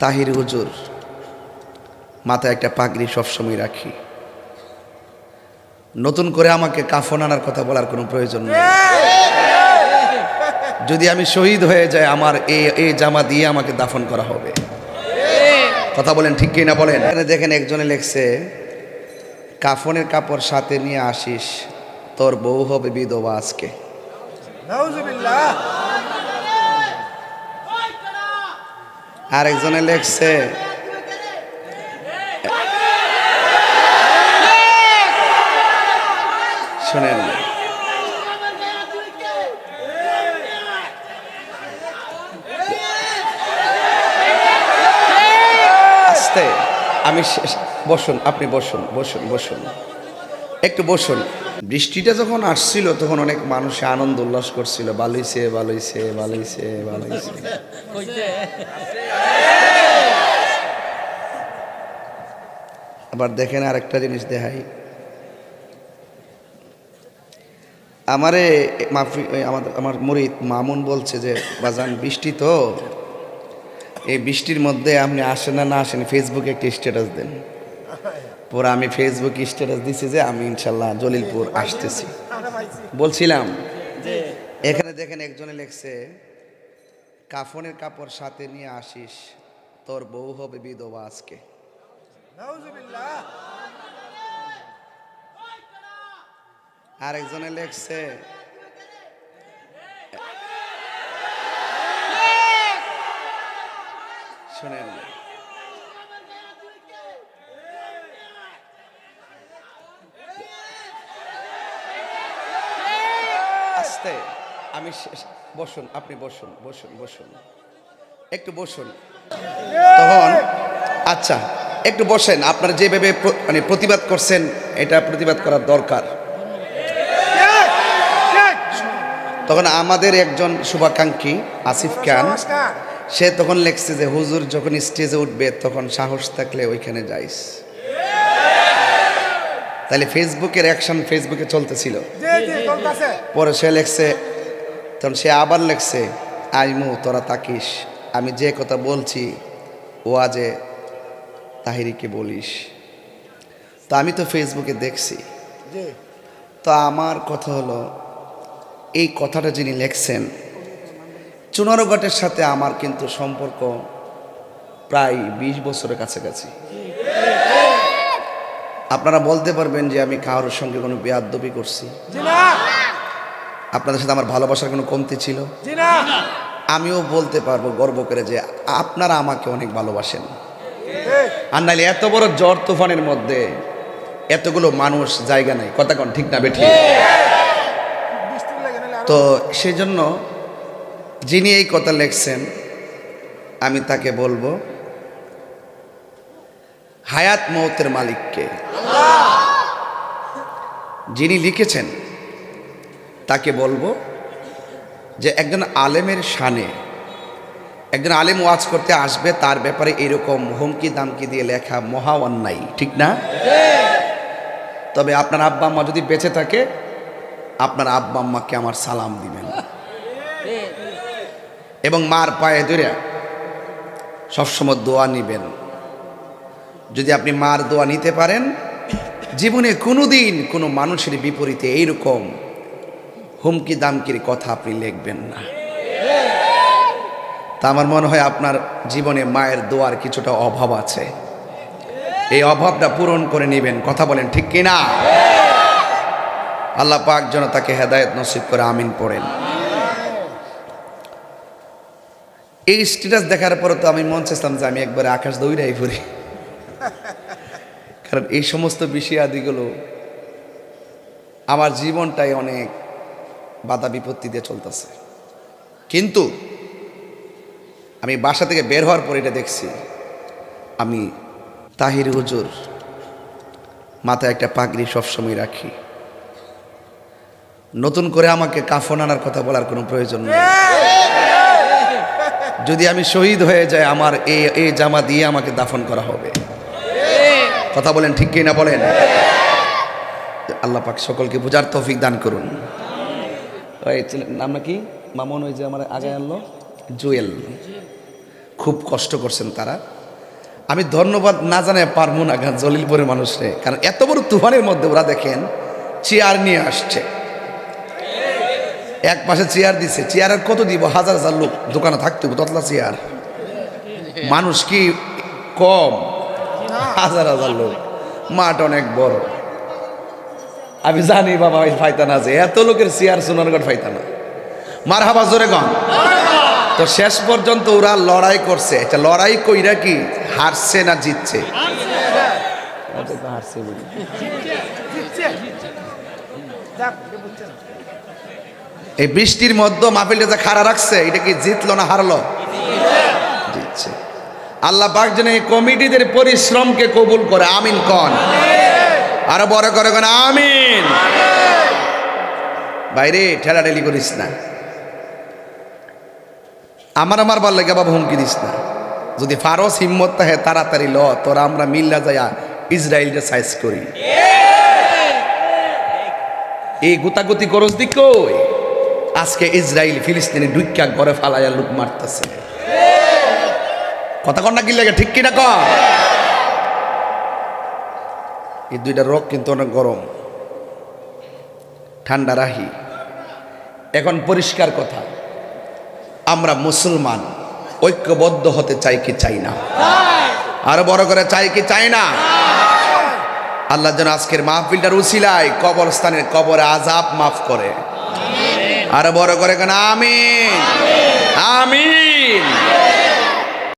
তাহির হুজুর, মাথায় একটা পাগড়ি সবসময় রাখি। নতুন করে আমাকে কাফন আনার কথা বলার কোনো প্রয়োজন নেই। যদি আমি শহীদ হয়ে যাই, আমার এই এই জামা দিয়ে আমাকে দাফন করা হবে। কথা বলেন ঠিক কি না বলেন? এখানে দেখেন একজনে লেখছে, কাফনের কাপড় সাথে নিয়ে আসিস, তোর বউ হবে বিধবা আজকে। নাউজুবিল্লাহ আর একজনে লেখছে। শুনেন। আস্তে, আমি বসুন, আপনি বসুন বসুন বসুন। একটু বসুন। বৃষ্টিটা যখন আসছিল, তখন অনেক মানুষ আনন্দ উল্লাস করছিল। বালইছে বালইছে বালইছে বালইছে আবার দেখেন আরেকটা জিনিস দেখাই। আমারে মাফি আমাদের আমার মুরিদ মামুন বলছে যে বাজান বৃষ্টি তো। এই বৃষ্টির মধ্যে আপনি আসেন না না আসেন ফেসবুকে একটি স্ট্যাটাস দেন। পরে আমি ফেসবুক স্ট্যাটাস দিছি যে আমি ইনশাল্লাহ জলিলপুর আসতেছি। বলছিলাম। এখানে দেখেন একজনে লেখছে কাফনের কাপড় সাথে নিয়ে আসিস তোর বউ হবে বিধবা আজকে। নাউজুবিল্লাহ। আর একজনে লেখছে শুনেন। আস্তে। আমি বসুন আপনি বসুন বসুন বসুন। একটু বসুন। তখন আচ্ছা একটু বসেন আপনারা যেভাবে মানে প্রতিবাদ করছেন এটা প্রতিবাদ করার দরকার। তখন আমাদের একজন শুভাকাঙ্ক্ষী আসিফ খান সে তখন লেখছে যে হুজুর যখন স্টেজে উঠবে তখন সাহস থাকলে ওইখানে যাইস। তাহলে ফেসবুকের অ্যাকশন ফেসবুকে চলতেছিল। পরে সে লেখছে তখন সে আবার লেখছে আইমু তোরা তাকিস আমি যে কথা বলছি ও আজে তাহিরিকে বলিস। তো আমি তো ফেসবুকে দেখছি। তো আমার কথা হলো এই কথাটা যিনি লেখছেন চুনারগটের সাথে আমার কিন্তু সম্পর্ক প্রায় বিশ বছরের কাছাকাছি। আপনারা বলতে পারবেন যে আমি কারোর সঙ্গে কোনো বেয়াদ্দবি করছি। না। আপনাদের সাথে আমার ভালোবাসার কোনো কমতি ছিল? না। আমিও বলতে পারব গর্ব করে যে আপনারা আমাকে অনেক ভালোবাসেন। আর নাহলে এত বড় জ্বর তুফানের মধ্যে এতগুলো মানুষ জায়গা নেই। কথা কন ঠিক না বেঠিক আরও তো সেই জন্য যিনি এই কথা লেখছেন আমি তাকে বলব হায়াত মৌতের মালিককে। যিনি লিখেছেন তাকে বলব যে একজন আলেমের শানে একজন আলেম ওয়াজ করতে আসবে, তার ব্যাপারে এরকম হুমকি দামকি দিয়ে লেখা মহা অন্যায়, ঠিক না? তবে আপনার আব্বা আম্মা যদি বেঁচে থাকে, আপনার আব্বা আম্মাকে আমার সালাম দিবেন। এবং মার পায়ে ধরে সবসময় দোয়া নিবেন। যদি আপনি মার দোয়া নিতে পারেন, জীবনে কোনো দিন কোনো মানুষের বিপরীতে এইরকম হুমকি দামকির কথা আপনি লিখবেন না। তা আমার মনে হয় আপনার জীবনে মায়ের দোয়ার কিছুটা অভাব আছে। এই অভাবটা পূরণ করে নেবেন, কথা বলেন ঠিক কিনা? আল্লাহ পাক যেন তাকে হেদায়ত নসিব করে আমিন পড়েন। এই স্ট্যাটাস দেখার পরে তো আমি মন চাইছিলাম যে আমি একবারে আকাশ দৌড়াই পড়ি কারণ এই সমস্ত বিষয় আদিগুলো আমার জীবনটাই অনেক বাধা বিপত্তি দিয়ে চলতেছে। কিন্তু আমি বাসা থেকে বের হওয়ার পর এটা দেখছি, আমি তাহির হুজুর মাথায় একটা পাগড়ি সবসময় রাখি। নতুন করে আমাকে কাফন আনার কথা বলার কোনো প্রয়োজন নেই। যদি আমি শহীদ হয়ে যাই, আমার এই এই জামা দিয়ে আমাকে দাফন করা হবে। কথা বলেন ঠিক কি না বলেন? আল্লাহ পাক সকলকে বোঝার তৌফিক দান করুন। ওই ছেলের নাম নাকি মামুন ওই যে আমার আগে আনলো, জুয়েল। খুব কষ্ট করছেন তারা। আমি ধন্যবাদ না জানায় পারব না গান জলিলপুরের মানুষরে কারণ এত বড় তুফানের মধ্যে ওরা দেখেন, চেয়ার নিয়ে আসছে। এক পাশে চেয়ার দিছে, চেয়ারের কত দিব? হাজার হাজার লোক দোকানে থাকতে হবে, ততলা চেয়ার। মানুষ কি কম? হাজার হাজার লোক। মাঠ অনেক বড়। আমি জানি বাবা ফাইতানা যে এত লোকের চেয়ার সোনারগড় ফাইতানা। মার হাবা জোরে গন তো শেষ পর্যন্ত ওরা লড়াই করছে। এটা লড়াই কইরা কি হারছে না জিতছে। এই বৃষ্টির মধ্যে মাহফিলটা যে খাড়া রাখছে, এটা কি জিতলো না হারলো? জিতছে। আল্লাহ পাক যেন এই কমিটিদের পরিশ্রমকে কবুল করে। আমিন কন। আরও বড় করে কোন আমিন। বাইরে ঠেলাঠেলি করিস না। আমার আমার বললে বাবা, হুমকি দিস না। যদি ফারস হিম্মত থাকে, তাড়াতাড়ি ল। তোরা আমরা মিল্লা যাইয়া ইসরায়েলটা সাইজ করি। এই গুতাগুতি করস দি কই? আজকে ইসরায়েল ফিলিস্তিনি ডুইকা ঘরে ফালাইয়া লুক মারতেছে। কথা কন না কি লাগে, ঠিক কিনা কর এই দুইটা রোগ কিন্তু অনেক গরম। ঠান্ডা রাহি। এখন পরিষ্কার কথা, আমরা মুসলমান, ঐক্যবদ্ধ হতে চাই কি চাই না? আরও বড় করে চাই কি চাই না? আল্লাহ যেন আজকের মাহফিলটার উসিলায় কবরস্থানের কবরে আজাব মাফ করে। আরও বড় করে কেন? আমিন। আমিন।